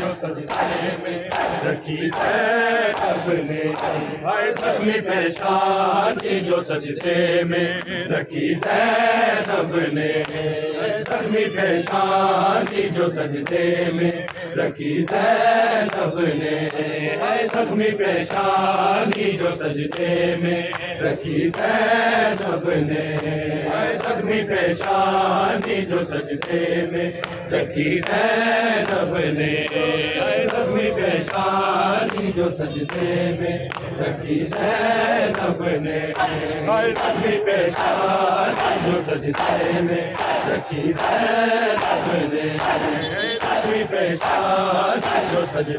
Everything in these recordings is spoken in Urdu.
جو سجدے میں رکھی سب نے ہر زخمی جو سجتے میں رکھی ہے سب نے زخمی پیشان جو سجتے میں رکھی زینب نے۔ ہے زخمی پیشانی جو سجدے میں رکھی زینب نے۔ ہے زخمی پیشانی جو سجدے میں رکھی زینب نے۔ ہے زخمی پیشانی جو سجدے میں رکھی زینب نے۔ ہے زخمی پیشانی جو سجدے میں رکھی زینب نے۔ we pehchaan hai jo sajde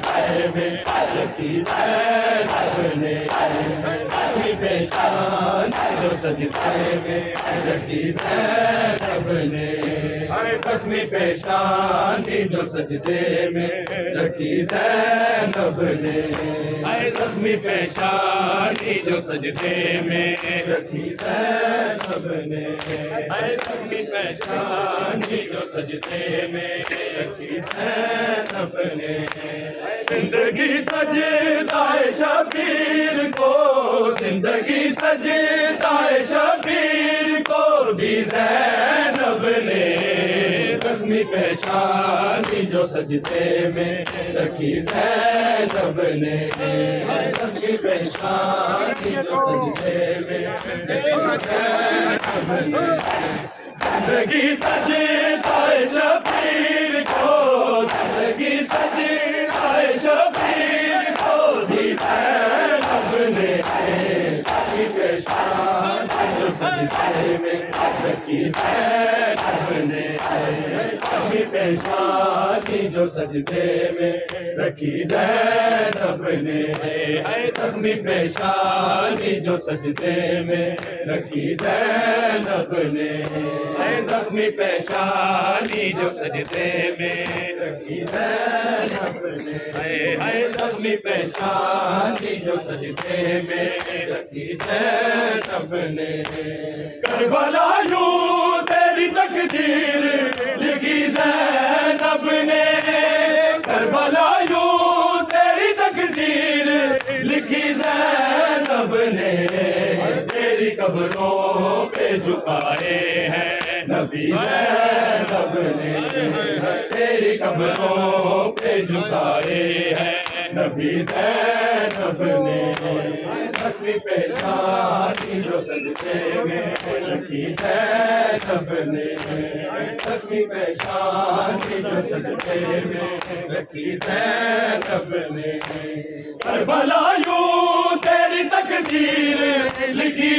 mein aaj ki sair karne aaye hain we pehchaan hai jo sajde mein aaj ki sair karne aaye زخمی پیشانی جو سجدے میں رکھی زینب نے۔ اے زخمی پیشانی جو سجدے میں رکھی زینب نے۔ اے زخمی پیشانی جو سجدے میں رکھی زینب نے۔ زندگی سجدہ شبیر کو، زندگی سجدہ شبیر کو بھی زینب نے۔ تیری جو سجدے میں رکھی زینب نے۔ تیری پیشانی جو سجدے میں رکھی زینب نے۔ زندگی سجدہ شبیر کو، زندگی سجدہ شبیر کو بھی زینب نے۔ تیری پیشانی جو سجدے میں رکھی زینب نے۔ کی پیشانی جو سجدے میں رکھی زینب نے۔ اے زخمی پیشانی جو سجدے میں رکھی زینب نے۔ اے زخمی پیشانی جو سجدے میں رکھی زینب نے۔ اے زخمی پیشانی جو سجدے میں رکھی زینب نے۔ کربلا یوں تیری تقدیر زینب نے کربلا یوں تیری تقدیر لکھی زینب نے تیری قبروں پہ جھکائے ہیں۔ نبی زینب نے تیری قبروں پہ جھکائے ہیں۔ نبی زینب نے زخمی پیشانی جو سجدے میں رکھی نے زخمی پیشانی جو سجدے میں رکھی نے کربلا یوں تیری تقدیر لکھی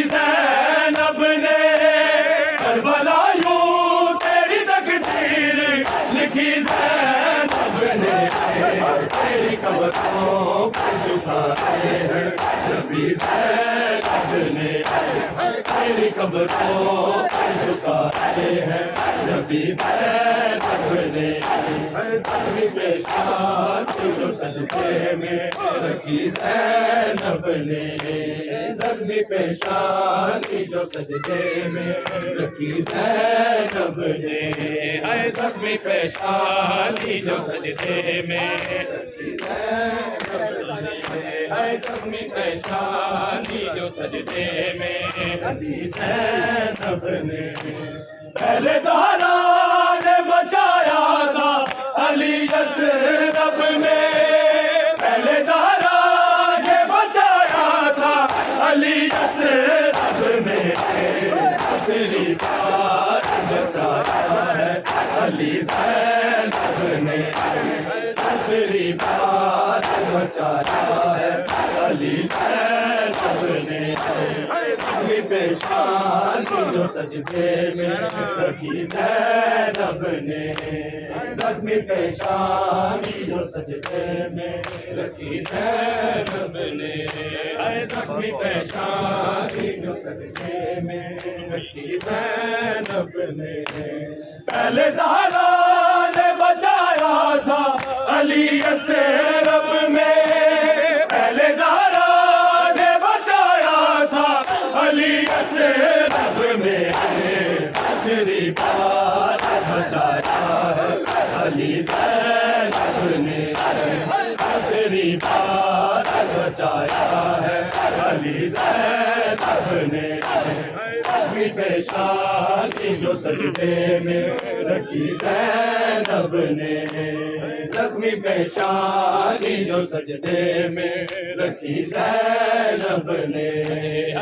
سجدے میں رکھی زینب نے زخمی پیشان جو سجدے میں رکھی زینب نے اے زخمی پیشان جو سجدے میں۔ رکھی زینب نے زخمی پیشان جو سجدے میں۔ رکھی زینب پہلے زہرا نے بچایا تھا، علی یسرب میں۔ علی پیشان جو سجدے میں رکھی زینب نے زخمی پیشان جو سجدے میں رکھی زینب نے اے زخمی پیشان جو سجدے میں رکھی زینب نے پہلے زہرا نے بچایا تھا علی سے رب میں پیشانی جو سجدے میں رکھی زینب نے زخمی پیشانی جو سجدے میں رکھی زینب نے۔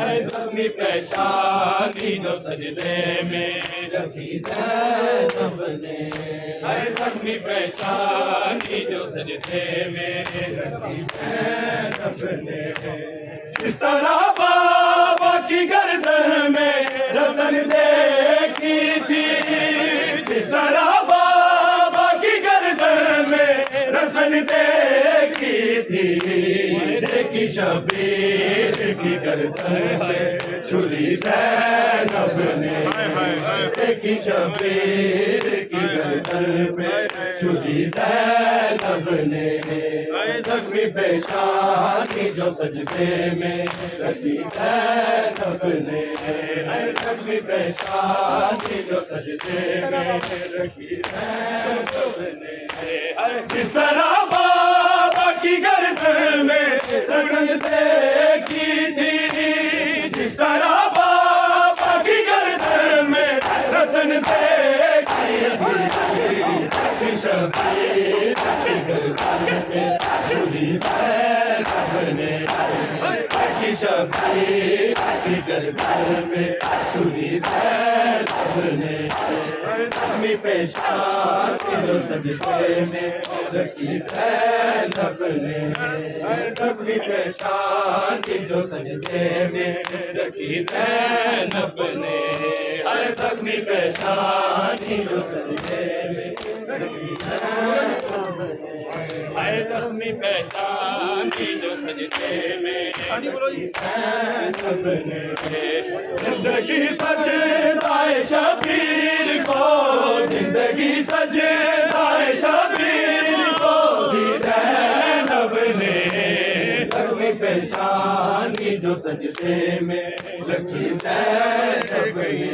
اے زخمی پیشانی جو سجدے میں رکھی زینب نے۔ اے زخمی پیشانی جو سجدے میں رکھی زینب نے۔ اس طرح دیکھی شبیر کی گردن میں چھری زینب نے شبیر کی گردن میں چھری زینب نے زخمی پیشانی جو سجدے میں رکھی۔ زینب نے زخمی پیشانی جو سجدے میں رکھی۔ زینب نے جس طرح رسن دیکھی تھی جس طرح بابا کی گردن میں رسن دیکھی تھی شبیر کی گردن میں چھری زینب کی شبیر کی میں چھری زینب زخمی پیشان جو سجدے میں رکھی زینب نے۔ زخمی پیشان جو سجدے میں رکھی زینب نے۔ اے زخمی پیشان جو سجدے میں رکھی زینب نے۔ اے زخمی پیشان جو سجدے میں رکھی زینب نے۔ زندگی سجدائے شبیر جو سجدے میں لکھی زینب نے